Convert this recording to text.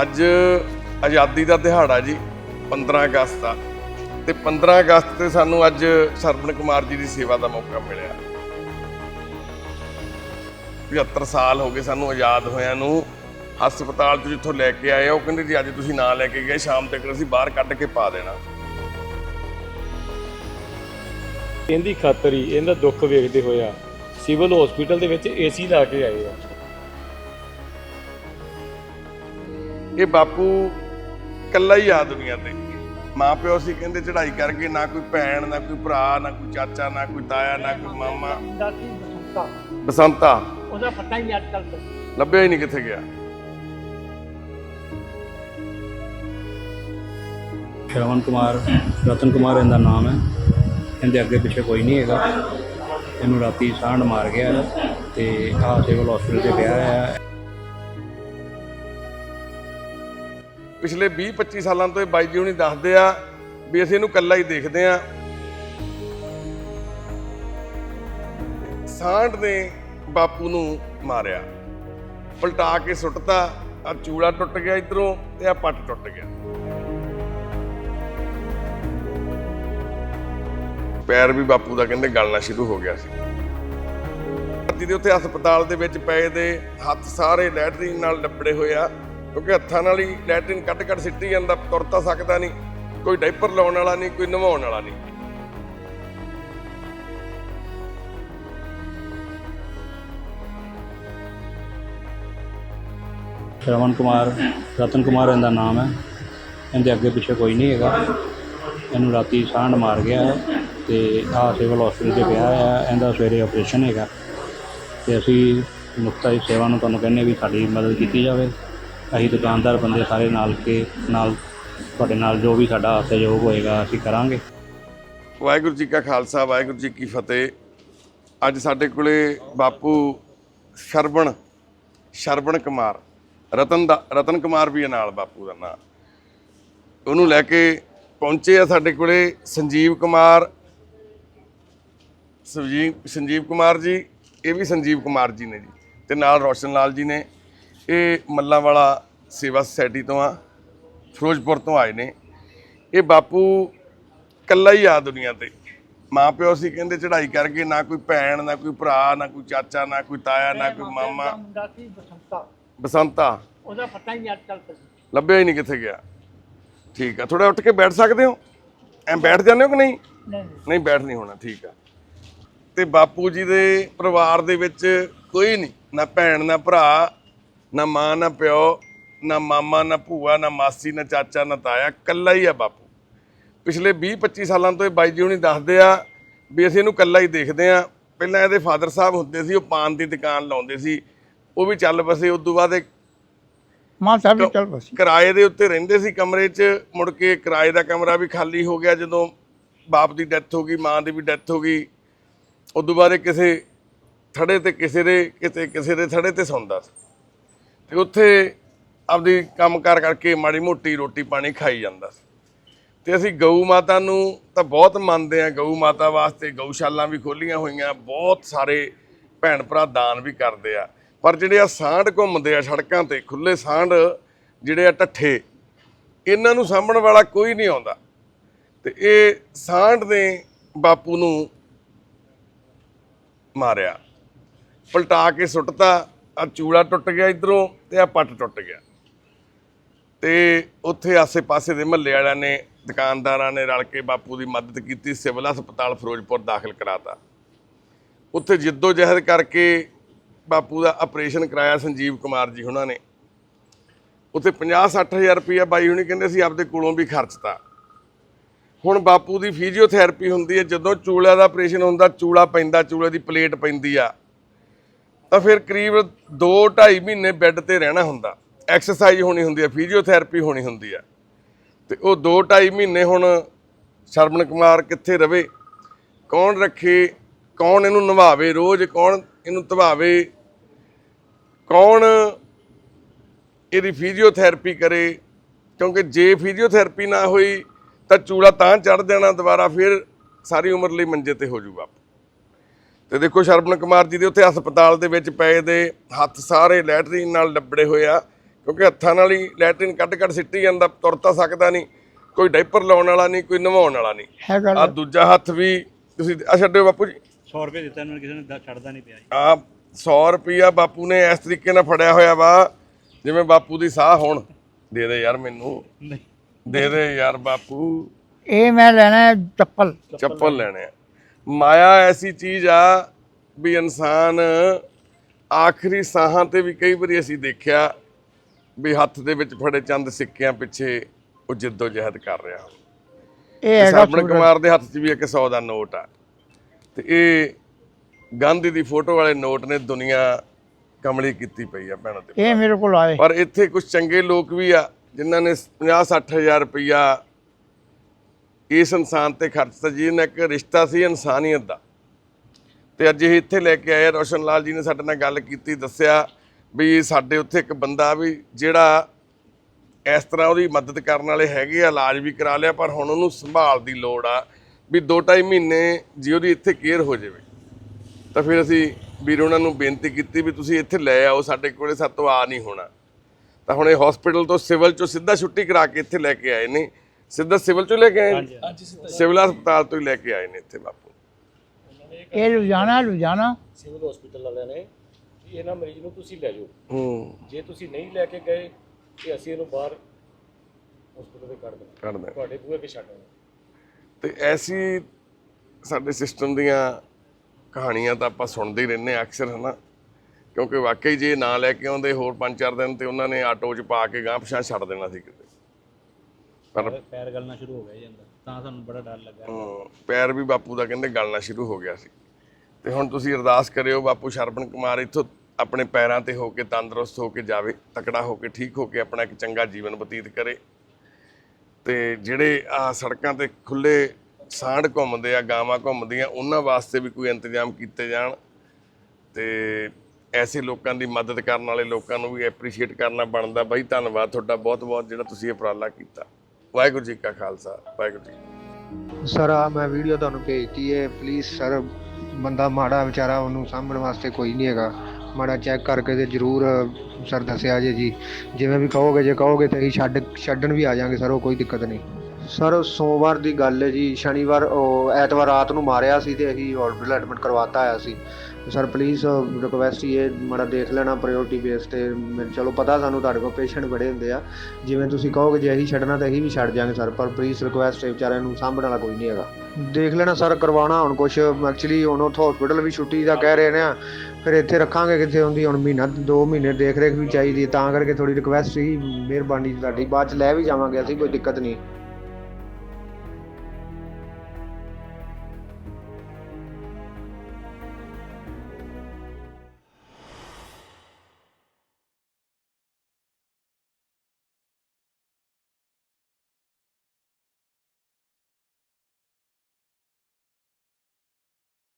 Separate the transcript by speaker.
Speaker 1: ਅੱਜ ਆਜ਼ਾਦੀ ਦਾ ਦਿਹਾੜਾ ਜੀ 15 ਅਗਸਤ ਦਾ। ਤੇ 15 ਅਗਸਤ ਤੇ ਸਾਨੂੰ ਅੱਜ ਸਰਵਣ ਕੁਮਾਰ ਜੀ ਦੀ ਸੇਵਾ ਦਾ ਮੌਕਾ ਮਿਲਿਆ। 75 ਸਾਲ ਹੋ ਗਏ ਸਾਨੂੰ ਆਜ਼ਾਦ ਹੋਇਆਂ ਨੂੰ। ਹਸਪਤਾਲ ਤੋਂ ਜਿੱਥੋਂ ਲੈ ਕੇ ਆਏ ਉਹ ਕਹਿੰਦੇ ਜੀ ਅੱਜ ਤੁਸੀਂ ਨਾ ਲੈ ਕੇ ਗਏ, ਸ਼ਾਮ ਤੱਕ ਅਸੀਂ ਬਾਹਰ ਕੱਢ ਕੇ ਪਾ ਦੇਣਾ।
Speaker 2: ਇਹਦੀ ਖਾਤਰ ਹੀ ਇਹਦਾ ਦੁੱਖ ਵੇਖਦੇ ਹੋਇਆ ਸਿਵਲ ਹਸਪੀਟਲ ਦੇ ਵਿੱਚ ਏਸੀ ਲਾ ਕੇ ਆਏ ਆ।
Speaker 1: ਇਹ ਬਾਪੂ ਕੱਲਾ ਹੀ ਆ ਦੁਨੀਆ ਤੇ। ਮਾਂ ਪਿਓ ਸੀ ਕਹਿੰਦੇ ਚੜ੍ਹਾਈ ਕਰਕੇ ਨਾ ਕੋਈ ਭੈਣ ਨਾ ਕੋਈ ਭਰਾ ਨਾ ਕੋਈ ਚਾਚਾ ਨਾ ਕੋਈ ਤਾਇਆ ਨਾ ਕੋਈ ਮਾਮਾ।
Speaker 3: ਬਸੰਤਾ।
Speaker 1: ਬਸੰਤਾ
Speaker 3: ਉਹਦਾ ਪਤਾ ਹੀ ਅੱਜ ਕੱਲ੍ਹ
Speaker 1: ਲੱਭਿਆ ਹੀ ਨਹੀਂ ਕਿੱਥੇ ਗਿਆ।
Speaker 4: ਸ਼ਰਵਨ ਕੁਮਾਰ ਰਤਨ ਕੁਮਾਰ ਇਹਦਾ ਨਾਮ ਹੈ। ਇਹਦੇ ਅੱਗੇ ਪਿੱਛੇ ਕੋਈ ਨਹੀਂ ਹੈਗਾ। ਇਹਨੂੰ ਰਾਤੀ ਸਾਂਢ ਮਾਰ ਗਿਆ ਤੇ ਆ ਸਿਵਲ ਹਸਪੀਟਲ 'ਚ ਪਿਆ ਹੈ
Speaker 1: ਪਿਛਲੇ 20 25 ਸਾਲਾਂ ਤੋਂ ਇਹ ਬਾਈ ਜੀ ਹੁਣੀ ਦੱਸਦੇ ਆ ਵੀ ਅਸੀਂ ਇਹਨੂੰ ਕੱਲਾ ਹੀ ਦੇਖਦੇ ਆ। ਸਾਂਢ ਨੇ ਬਾਪੂ ਨੂੰ ਮਾਰਿਆ। ਪਲਟਾ ਕੇ ਸੁੱਟਤਾ ਆ ਚੂੜਾ ਟੁੱਟ ਗਿਆ ਇਧਰੋਂ ਤੇ ਆ ਪੱਟ ਟੁੱਟ ਗਿਆ। ਪੈਰ ਵੀ ਬਾਪੂ ਦਾ ਕਹਿੰਦੇ ਗਲਣਾ ਸ਼ੁਰੂ ਹੋ ਗਿਆ ਸੀ। ਦੇ ਉੱਥੇ ਹਸਪਤਾਲ ਦੇ ਵਿੱਚ ਪਏ ਦੇ, ਹੱਥ ਸਾਰੇ ਲੈਟਰਿਨ ਨਾਲ ਲੱਬੜੇ ਹੋਏ ਆ। ਕਿਉਂਕਿ ਹੱਥਾਂ ਨਾਲ ਹੀ ਲੈਟਰਿਨ ਕੱਢ ਕੱਢ ਸਿੱਟੀ ਜਾਂਦਾ ਤੁਰ ਤਾਂ ਸਕਦਾ ਨਹੀਂ, ਕੋਈ ਡਾਈਪਰ ਲਾਉਣ ਵਾਲਾ ਨਹੀਂ, ਕੋਈ ਨਵਾਉਣ ਵਾਲਾ ਨਹੀਂ।
Speaker 4: ਸ਼ਰਵਨ ਕੁਮਾਰ, ਰਤਨ ਕੁਮਾਰ ਇਹਦਾ ਨਾਮ ਹੈ। ਇਹਦੇ ਅੱਗੇ ਪਿੱਛੇ ਕੋਈ ਨਹੀਂ ਹੈਗਾ। ਇਹਨੂੰ ਰਾਤੀ ਸਾਂਢ ਮਾਰ ਗਿਆ ਹੈ ਤੇ ਆ ਸਿਵਲ ਹਸਪੀਟਲ 'ਚ ਪਿਆ ਹੈ। ਇਹਦਾ ਸਵੇਰੇ ਆਪਰੇਸ਼ਨ ਹੈਗਾ। ਤੇ ਅਸੀਂ ਮੁਕਤਾ ਦੀ ਸੇਵਾ ਨੂੰ ਤੁਹਾਨੂੰ ਕਹਿੰਦੇ ਵੀ ਸਾਡੀ ਮਦਦ ਕੀਤੀ ਜਾਵੇ। ਅਸੀਂ ਦੁਕਾਨਦਾਰ ਬੰਦੇ ਸਾਰੇ ਨਾਲ ਕੇ ਨਾਲ ਤੁਹਾਡੇ ਨਾਲ ਜੋ ਵੀ ਸਾਡਾ ਸਹਿਯੋਗ ਹੋਏਗਾ, ਅਸੀਂ ਕਰਾਂਗੇ।
Speaker 1: ਵਾਹਿਗੁਰੂ ਜੀ ਕਾ ਖਾਲਸਾ, ਵਾਹਿਗੁਰੂ ਜੀ ਕੀ ਫਤਿਹ। ਅੱਜ ਸਾਡੇ ਕੋਲੇ ਬਾਪੂ ਸਰਬਣ ਸਰਬਣ ਕੁਮਾਰ, ਰਤਨ ਦਾ, ਰਤਨ ਕੁਮਾਰ ਵੀ ਹੈ ਨਾਲ ਬਾਪੂ ਦਾ ਨਾਂ। ਉਹਨੂੰ ਲੈ ਕੇ ਪਹੁੰਚੇ ਆ ਸਾਡੇ ਕੋਲੇ ਸੰਜੀਵ ਕੁਮਾਰ। ਸੰਜੀਵ ਸੰਜੀਵ ਕੁਮਾਰ ਜੀ, ਇਹ ਵੀ ਸੰਜੀਵ ਕੁਮਾਰ ਜੀ ਨੇ ਜੀ। ਤੇ ਨਾਲ ਰੋਸ਼ਨ ਲਾਲ ਜੀ ਨੇ। ਇਹ ਮੱਲਾਂ ਵਾਲਾ ਸੇਵਾ ਸੁਸਾਇਟੀ ਤੋਂ ਆ ਫਿਰੋਜ਼ਪੁਰ ਤੋਂ ਆਏ ਨੇ। ਇਹ ਬਾਪੂ ਕੱਲਾ ਹੀ ਆ ਦੁਨੀਆ ਤੇ। ਮਾਂ ਪਿਓ ਸੀ ਕਹਿੰਦੇ ਚੜ੍ਹਾਈ ਕਰਕੇ ਨਾ ਕੋਈ ਭੈਣ ਨਾ ਕੋਈ ਭਰਾ ਨਾ ਕੋਈ ਚਾਚਾ ਨਾ ਕੋਈ ਤਾਇਆ ਨਾ ਕੋਈ ਮਾਮਾ।
Speaker 3: ਬਸੰਤਾ।
Speaker 1: ਬਸੰਤਾ।
Speaker 3: ਉਹਦਾ ਪਤਾ ਹੀ ਨਹੀਂ ਅੱਜ ਕੱਲ੍ਹ
Speaker 1: ਲੱਭਿਆ ਹੀ ਨਹੀਂ ਕਿੱਥੇ ਗਿਆ। ਠੀਕ ਆ ਥੋੜਾ ਉੱਠ ਕੇ ਬੈਠ ਸਕਦੇ ਹੋ? ਐਂ ਬੈਠ ਜਾਂਦੇ ਹੋ ਕਿ ਨਹੀਂ?
Speaker 3: ਨਹੀਂ।
Speaker 1: ਨਹੀਂ ਬੈਠ ਨਹੀਂ ਹੋਣਾ ਠੀਕ ਆ। ਤੇ ਬਾਪੂ ਜੀ ਦੇ ਪਰਿਵਾਰ ਦੇ ਵਿੱਚ ਕੋਈ ਨਹੀਂ ਨਾ ਭੈਣ ਨਾ ਭਰਾ ਨਾ ਮਾਂ ਨਾ ਪਿਓ ਨਾ ਮਾਮਾ ਨਾ ਭੂਆ ਨਾ ਮਾਸੀ ਨਾ ਚਾਚਾ ਨਾ ਤਾਇਆ ਕੱਲਾ ਹੀ ਆ ਬਾਪੂ। ਪਿਛਲੇ 20 25 ਸਾਲਾਂ ਤੋਂ ਇਹ ਬਾਈ ਜੀ ਹੁਣੀ ਦੱਸਦੇ ਆ ਵੀ ਅਸੀਂ ਇਹਨੂੰ ਕੱਲਾ ਹੀ ਦੇਖਦੇ ਆ। ਪਹਿਲਾਂ ਇਹਦੇ ਫਾਦਰ ਸਾਹਿਬ ਹੁੰਦੇ ਸੀ ਉਹ ਪਾਨ ਦੀ ਦੁਕਾਨ ਲਾਉਂਦੇ ਸੀ। ਉਹ ਵੀ ਚੱਲ ਬਸੇ ਉਸ ਤੋਂ ਬਾਅਦ ਇਹ
Speaker 3: ਮਾਂ ਸਾਹਿਬ ਵੀ ਚੱਲ ਬਸ
Speaker 1: ਕਿਰਾਏ ਦੇ ਉੱਤੇ ਰਹਿੰਦੇ ਸੀ ਕਮਰੇ 'ਚ ਮੁੜ ਕੇ ਕਿਰਾਏ ਦਾ ਕਮਰਾ ਵੀ ਖਾਲੀ ਹੋ ਗਿਆ ਜਦੋਂ ਬਾਪ ਦੀ ਡੈਥ ਹੋ ਗਈ ਮਾਂ ਦੀ ਵੀ ਡੈਥ ਹੋ ਗਈ। ਉਦੋਂ ਬਾਅਦ ਇਹ ਕਿਸੇ ਥੜੇ ਤੇ ਕਿਸੇ ਦੇ ਕਿਤੇ ਕਿਸੇ ਦੇ ਥੜੇ ਤੇ ਸੌਂਦਾ ਸੀ। ਤੇ ਉੱਥੇ ਆਪਦੀ ਕੰਮਕਾਰ ਕਰਕੇ ਮਾੜੀ ਮੋਟੀ ਰੋਟੀ ਪਾਣੀ ਖਾਈ ਜਾਂਦਾ ਸੀ। ਤੇ ਅਸੀਂ ਗਊ ਮਾਤਾ ਨੂੰ ਤਾਂ ਬਹੁਤ ਮੰਨਦੇ ਆ ਗਊ ਮਾਤਾ ਵਾਸਤੇ ਗਊਸ਼ਾਲਾ ਵੀ ਖੋਲੀਆਂ ਹੋਈਆਂ, ਬਹੁਤ ਸਾਰੇ ਭੈਣ ਭਰਾ ਦਾਨ ਵੀ ਕਰਦੇ ਆ। ਪਰ ਜਿਹੜੇ ਆ ਸਾਂਢ ਘੁੰਮਦੇ ਆ ਸੜਕਾਂ ਤੇ ਖੁੱਲੇ ਸਾਂਢ ਜਿਹੜੇ ਆ ਟੱਠੇ, ਇਹਨਾਂ ਨੂੰ ਸਾਂਭਣ ਵਾਲਾ ਕੋਈ ਨਹੀਂ ਆਉਂਦਾ। ਤੇ ਇਹ ਸਾਂਢ ਨੇ ਬਾਪੂ ਨੂੰ ਮਾਰਿਆ, ਪਲਟਾ ਕੇ ਸੁੱਟਤਾ ਆ ਚੂੜਾ ਟੁੱਟ ਗਿਆ ਇਧਰੋਂ ਤੇ ਆ ਪੱਟ ਟੁੱਟ ਗਿਆ। ਤੇ ਉੱਥੇ ਆਸੇ-ਪਾਸੇ ਦੇ ਮਹੱਲੇ ਵਾਲਿਆਂ ਨੇ, ਦੁਕਾਨਦਾਰਾਂ ਨੇ ਰਲ ਕੇ ਬਾਪੂ ਦੀ ਮਦਦ ਕੀਤੀ, ਸਿਵਲ ਹਸਪਤਾਲ ਫਿਰੋਜ਼ਪੁਰ ਦਾਖਲ ਕਰਾਤਾ। ਉੱਥੇ ਜਿੱਦੋ ਜਹਿਦ ਕਰਕੇ ਬਾਪੂ ਦਾ ਆਪਰੇਸ਼ਨ ਕਰਾਇਆ ਸੰਜੀਵ ਕੁਮਾਰ ਜੀ ਉਹਨਾਂ ਨੇ। ਉੱਥੇ 50 ਹਜ਼ਾਰ ਰੁਪਇਆ ਬਾਈ ਹੁਣੀ ਕਹਿੰਦੇ ਸੀ, ਆਪਦੇ ਕੋਲੋਂ ਵੀ ਖਰਚਤਾ ਹੁਣ ਬਾਪੂ ਦੀ ਫਿਜ਼ੀਓਥੈਰੇਪੀ ਹੁੰਦੀ ਹੈ, ਜਦੋਂ ਚੂਲਾ ਦਾ ਆਪਰੇਸ਼ਨ ਹੁੰਦਾ ਚੂਲਾ ਪੈਂਦਾ ਚੂਲੇ ਦੀ ਪਲੇਟ ਪੈਂਦੀ ਆ। ਤਾਂ ਫਿਰ ਕਰੀਬ 2-2.5 ਮਹੀਨੇ ਬੈੱਡ ਤੇ ਰਹਿਣਾ ਹੁੰਦਾ। ਐਕਸਰਸਾਈਜ਼ ਹੋਣੀ ਹੁੰਦੀ ਹੈ, ਫਿਜ਼ੀਓਥੈਰੇਪੀ ਹੋਣੀ ਹੁੰਦੀ ਆ ਤੇ ਉਹ 2-2.5 ਮਹੀਨੇ ਹੁਣ ਸ਼ਰਮਨ ਕੁਮਾਰ ਕਿੱਥੇ ਰਵੇ? ਕੌਣ ਰੱਖੇ? ਕੌਣ ਇਹਨੂੰ ਨਿਭਾਵੇ? ਰੋਜ਼ ਕੌਣ ਇਹਨੂੰ ਧਵਾਵੇ? ਕੌਣ ਇਹਦੀ ਫਿਜ਼ੀਓਥੈਰੇਪੀ ਕਰੇ? ਕਿਉਂਕਿ ਜੇ ਫਿਜ਼ੀਓਥੈਰੇਪੀ ਨਾ ਹੋਈ ਤਾਂ ਚੂੜਾ ਤਾਂ ਚੜ ਦੇਣਾ ਦੁਬਾਰਾ, ਫਿਰ ਸਾਰੀ ਉਮਰ ਲਈ ਮੰਜੇ ਤੇ ਹੋ ਜਾਊਗਾ ਤੇ ਦੇਖੋ ਸ਼ਰਮਨ ਕੁਮਾਰ ਜੀ ਦੇ ਉੱਥੇ ਹਸਪਤਾਲ ਦੇ ਵਿੱਚ ਪਏ ਦੇ ਹੱਥ ਸਾਰੇ ਲੈਟਰਿਨ ਨਾਲ ਲੱਬੜੇ ਹੋਏ ਆ ਕਿਉਂਕਿ ਹੱਥਾਂ ਨਾਲ ਹੀ ਲੈਟਰਿਨ ਕੱਢ ਕੱਢ ਸਿੱਟੀ ਜਾਂਦਾ ਤੁਰ ਤਾਂ ਸਕਦਾ ਨਹੀਂ ਕੋਈ ਡਾਈਪਰ ਲਾਉਣ ਵਾਲਾ ਨਹੀਂ ਕੋਈ ਨਵਾਉਣ ਵਾਲਾ ਨਹੀਂ। ਆ ਦੂਜਾ ਹੱਥ ਵੀ ਤੁਸੀਂ ਆ ਛੱਡਿਓ ਬਾਪੂ ਜੀ।
Speaker 4: 100 ਰੁਪਏ ਦਿੱਤਾ ਇਹਨਾਂ ਨੇ ਕਿਸੇ ਨੇ ਛੱਡਦਾ ਨਹੀਂ ਪਿਆ
Speaker 1: ਆ 100 ਰੁਪਿਆ ਬਾਪੂ ਨੇ ਇਸ ਤਰੀਕੇ ਨਾਲ ਫੜਿਆ ਹੋਇਆ ਵਾ ਜਿਵੇਂ ਬਾਪੂ ਦੀ ਸਾਹ ਹੋਣ। ਦੇ ਦੇ ਯਾਰ ਮੈਨੂੰ।
Speaker 4: ਨਹੀਂ।
Speaker 1: ਦੇ ਦੇ ਯਾਰ ਬਾਪੂ।
Speaker 3: ਇਹ ਮੈਂ ਲੈਣਾ ਹੈ ਚੱਪਲ।
Speaker 1: ਚੱਪਲ ਲੈਣੇ ਆ। ਮਾਇਆ ਐਸੀ ਚੀਜ਼ ਆ ਵੀ ਇਨਸਾਨ ਆਖਰੀ ਸਾਹਾਂ ਤੇ ਵੀ ਕਈ ਵਾਰੀ ਅਸੀਂ ਦੇਖਿਆ ਵੀ ਹੱਥ ਦੇ ਵਿੱਚ ਫੜੇ ਚੰਦ ਸਿੱਕਿਆਂ ਪਿੱਛੇ ਉਹ ਜਿੱਦੋ ਜਹਿਦ ਕਰ ਰਿਹਾ।
Speaker 3: ਇਹ ਹੈਗਾ
Speaker 1: ਸਰਬਣ ਕੁਮਾਰ ਦੇ ਹੱਥ 'ਚ ਵੀ ਇੱਕ 100 ਦਾ ਨੋਟ ਆ। ਤੇ ਇਹ ਗਾਂਧੀ ਦੀ ਫੋਟੋ ਵਾਲੇ ਨੋਟ ਨੇ ਦੁਨੀਆ ਕਮਲੀ ਕੀਤੀ ਪਈ ਆ ਭੈਣਾਂ ਤੇ
Speaker 3: ਇਹ ਮੇਰੇ ਕੋਲ ਆਏ।
Speaker 1: ਪਰ ਇੱਥੇ ਕੁਝ ਚੰਗੇ ਲੋਕ ਵੀ ਆ ਜਿਨ੍ਹਾਂ ਨੇ 50 ਹਜ਼ਾਰ ਰੁਪਈਆ ਇਸ ਇਨਸਾਨ ਤੇ ਖਰਚਤਾ ਜਿਹਨਾਂ ਇੱਕ ਰਿਸ਼ਤਾ ਸੀ ਇਨਸਾਨੀਅਤ ਦਾ। ਤੇ ਅੱਜ ਇਹ ਇੱਥੇ ਲੈ ਕੇ ਆਏ ਆ। ਰੋਸ਼ਨ ਲਾਲ ਜੀ ਨੇ ਸਾਡੇ ਨਾਲ ਗੱਲ ਕੀਤੀ, ਦੱਸਿਆ ਵੀ ਸਾਡੇ ਉੱਥੇ ਇੱਕ ਬੰਦਾ ਵੀ ਜਿਹੜਾ ਇਸ ਤਰ੍ਹਾਂ ਉਹਦੀ ਮਦਦ ਕਰਨ ਵਾਲੇ ਹੈਗੇ ਆ, ਇਲਾਜ ਵੀ ਕਰਾ ਲਿਆ, ਪਰ ਹੁਣ ਉਹਨੂੰ ਸੰਭਾਲ ਦੀ ਲੋੜ ਆ ਵੀ 2.5 ਮਹੀਨੇ ਜੇ ਉਹਦੀ ਇੱਥੇ ਕੇਅਰ ਹੋ ਜਾਵੇ। ਤਾਂ ਫਿਰ ਅਸੀਂ ਵੀਰ ਉਹਨਾਂ ਨੂੰ ਬੇਨਤੀ ਕੀਤੀ ਵੀ ਤੁਸੀਂ ਇੱਥੇ ਲੈ ਆਓ, ਸਾਡੇ ਕੋਲੇ ਸਾਤੋਂ ਆ ਨਹੀਂ ਹੋਣਾ। ਤਾਂ ਹੁਣ ਇਹ ਹਸਪੀਟਲ ਤੋਂ ਸਿਵਲ ਚੋਂ ਸਿੱਧਾ ਛੁੱਟੀ ਕਰਾ ਕੇ ਇੱਥੇ ਲੈ ਕੇ ਆਏ ਨੇ। ਸਿੱਧਾ ਸਿਵਲ ਚੋਂ ਲੈ ਕੇ ਆਏ ਨੇ? ਸਿਵਲ ਹਸਪਤਾਲ ਤੋਂ ਹੀ ਲੈ ਕੇ ਆਏ ਨੇ ਇੱਥੇ ਬਾਪੂ।
Speaker 3: ਇਹ ਲੁਧਿਆਣਾ ਲੁਧਿਆਣਾ।
Speaker 2: ਸਿਵਲ ਹਸਪੀਟਲ ਵਾਲਿਆਂ ਨੇ ਵੀ ਇਹਨਾਂ ਮਰੀਜ਼ ਨੂੰ ਤੁਸੀਂ ਲੈ ਜਾਓ।
Speaker 1: ਹੂੰ।
Speaker 2: ਜੇ ਤੁਸੀਂ ਨਹੀਂ ਲੈ ਕੇ ਗਏ ਤੇ ਅਸੀਂ ਇਹਨੂੰ ਬਾਹਰ ਹਸਪੀਟਲ ਦੇ ਕੱਢ ਦੇਣਾ
Speaker 1: ਕੱਢਦੇ
Speaker 2: ਤੁਹਾਡੇ ਬੂਹੇ 'ਤੇ ਛੱਡ ਦੇਣਾ
Speaker 1: ਤੇ ਐਸੀ ਸਾਡੇ ਸਿਸਟਮ ਦੀਆਂ ਕਹਾਣੀਆਂ ਤਾਂ ਆਪਾਂ ਸੁਣਦੇ ਹੀ ਰਹਿੰਦੇ ਹਾਂ ਅਕਸਰ ਹਨਾ? ਕਿਉਂਕਿ ਵਾਕਈ ਜੇ ਨਾ ਲੈ ਕੇ ਆਉਂਦੇ ਹੋਰ 5-4 ਦਿਨ ਤੇ ਉਹਨਾਂ ਨੇ ਆਟੋ 'ਚ ਪਾ ਕੇ ਗਾਂਹ ਪਛਾਂ ਛੱਡ ਦੇਣਾ ਸੀ ਕਿਤੇ। ਪਰ
Speaker 4: ਪੈਰ ਗਲਣਾ ਸ਼ੁਰੂ ਹੋ ਗਿਆ ਜੀ ਅੰਦਰ ਤਾਂ ਸਾਨੂੰ ਬੜਾ ਡਰ ਲੱਗਾ।
Speaker 1: ਹਮ, ਪੈਰ ਵੀ ਬਾਪੂ ਦਾ ਕਹਿੰਦੇ ਗਲਣਾ ਸ਼ੁਰੂ ਹੋ ਗਿਆ ਸੀ। ਤੇ ਹੁਣ ਤੁਸੀਂ ਅਰਦਾਸ ਕਰਿਓ ਬਾਪੂ ਸ਼ਰਵਣ ਕੁਮਾਰ ਇੱਥੋਂ ਆਪਣੇ ਪੈਰਾਂ ਤੇ ਹੋ ਕੇ ਤੰਦਰੁਸਤ ਹੋ ਕੇ ਜਾਵੇ ਤਕੜਾ ਹੋ ਕੇ ਠੀਕ ਹੋ ਕੇ ਆਪਣਾ ਇੱਕ ਚੰਗਾ ਜੀਵਨ ਬਤੀਤ ਕਰੇ। ਤੇ ਜਿਹੜੇ ਆ ਸੜਕਾਂ ਤੇ ਖੁੱਲੇ ਸਾਂਢ ਘੁੰਮਦੇ ਆ ਗਾਵਾਂ ਘੁੰਮਦੀਆਂ ਉਹਨਾਂ ਵਾਸਤੇ ਵੀ ਕੋਈ ਇੰਤਜ਼ਾਮ ਕੀਤੇ ਜਾਣ। ਤੇ ਐਸੇ ਲੋਕਾਂ ਦੀ ਮਦਦ ਕਰਨ ਵਾਲੇ ਲੋਕਾਂ ਨੂੰ ਵੀ ਐਪਰੀਸ਼ੀਏਟ ਕਰਨਾ ਬਣਦਾ। ਬਾਈ ਧੰਨਵਾਦ ਤੁਹਾਡਾ ਬਹੁਤ ਬਹੁਤ ਜਿਹੜਾ ਤੁਸੀਂ ਇਹ ਉਪਰਾਲਾ ਕੀਤਾ। ਵਾਹਿਗੁਰੂ ਜੀ ਕਾ ਖਾਲਸਾ, ਵਾਹਿਗੁਰੂ ਜੀ
Speaker 5: ਸਰ ਆ ਮੈਂ ਵੀਡੀਓ ਤੁਹਾਨੂੰ ਭੇਜਤੀ ਹੈ ਪਲੀਜ਼ ਸਰ, ਬੰਦਾ ਮਾੜਾ ਵਿਚਾਰਾ ਉਹਨੂੰ ਸਾਂਭਣ ਵਾਸਤੇ ਕੋਈ ਨਹੀਂ ਹੈਗਾ। ਮਾੜਾ ਚੈੱਕ ਕਰਕੇ ਤੇ ਜਰੂਰ ਸਰ ਦੱਸਿਆ ਜੇ ਜੀ। ਜਿਵੇਂ ਵੀ ਕਹੋਗੇ, ਜੇ ਕਹੋਗੇ ਤੇ ਅਸੀਂ ਛੱਡ, ਛੱਡਣ ਵੀ ਆ ਜਾਾਂਗੇ ਸਰ, ਉਹ ਕੋਈ ਦਿੱਕਤ ਨਹੀਂ। ਸਰ ਸੋਮਵਾਰ ਦੀ ਗੱਲ ਹੈ ਜੀ। ਸ਼ਨੀਵਾਰ ਉਹ ਐਤਵਾਰ ਰਾਤ ਨੂੰ ਮਾਰਿਆ ਸੀ ਤੇ ਅਸੀਂ ਹਸਪੀਟਲ ਐਡਮਿਟ ਕਰਵਾਤਾ ਆਇਆ ਸੀ। ਸਰ ਪਲੀਜ਼ ਰਿਕਵੈਸਟ ਹੀ ਇਹ ਮਾੜਾ ਦੇਖ ਲੈਣਾ ਪ੍ਰਾਇੋਰਟੀ ਬੇਸ ਤੇ। ਮੈਨੂੰ ਚਲੋ ਪਤਾ ਸਾਨੂੰ ਤੁਹਾਡੇ ਕੋਲ ਪੇਸ਼ੈਂਟ ਬੜੇ ਹੁੰਦੇ ਆ। ਜਿਵੇਂ ਤੁਸੀਂ ਕਹੋਗੇ ਜੇ ਅਸੀਂ ਛੱਡਣਾ ਤਾਂ ਅਸੀਂ ਵੀ ਛੱਡ ਜਾਾਂਗੇ ਸਰ ਪਰ ਪਲੀਜ਼ ਰਿਕੁਐਸਟ ਹੈ ਵਿਚਾਰਿਆਂ ਨੂੰ ਸਾਂਭਣ ਵਾਲਾ ਕੋਈ ਨਹੀਂ ਹੈਗਾ। ਦੇਖ ਲੈਣਾ ਸਰ ਕਰਵਾਉਣਾ ਹੁਣ ਕੁਝ ਐਕਚੁਅਲੀ ਹੁਣ ਉੱਥੋਂ ਹਸਪੀਟਲ ਵੀ ਛੁੱਟੀ ਦਾ ਕਹਿ ਰਹੇ ਨੇ ਫਿਰ ਇੱਥੇ ਰੱਖਾਂਗੇ ਕਿੱਥੇ ਹੁੰਦੀ ਹੁਣ ਮਹੀਨਾ ਦੋ ਮਹੀਨੇ ਦੇਖ ਰੇਖ ਵੀ ਚਾਹੀਦੀ ਹੈ, ਤਾਂ ਕਰਕੇ ਥੋੜੀ ਰਿਕੁਐਸਟ ਸੀ। ਮਿਹਰਬਾਨੀ ਤੁਹਾਡੀ। ਬਾਅਦ ਚ ਲੈ ਵੀ ਜਾਵਾਂਗੇ ਅਸੀਂ ਕੋਈ ਦਿੱਕਤ ਨਹੀਂ।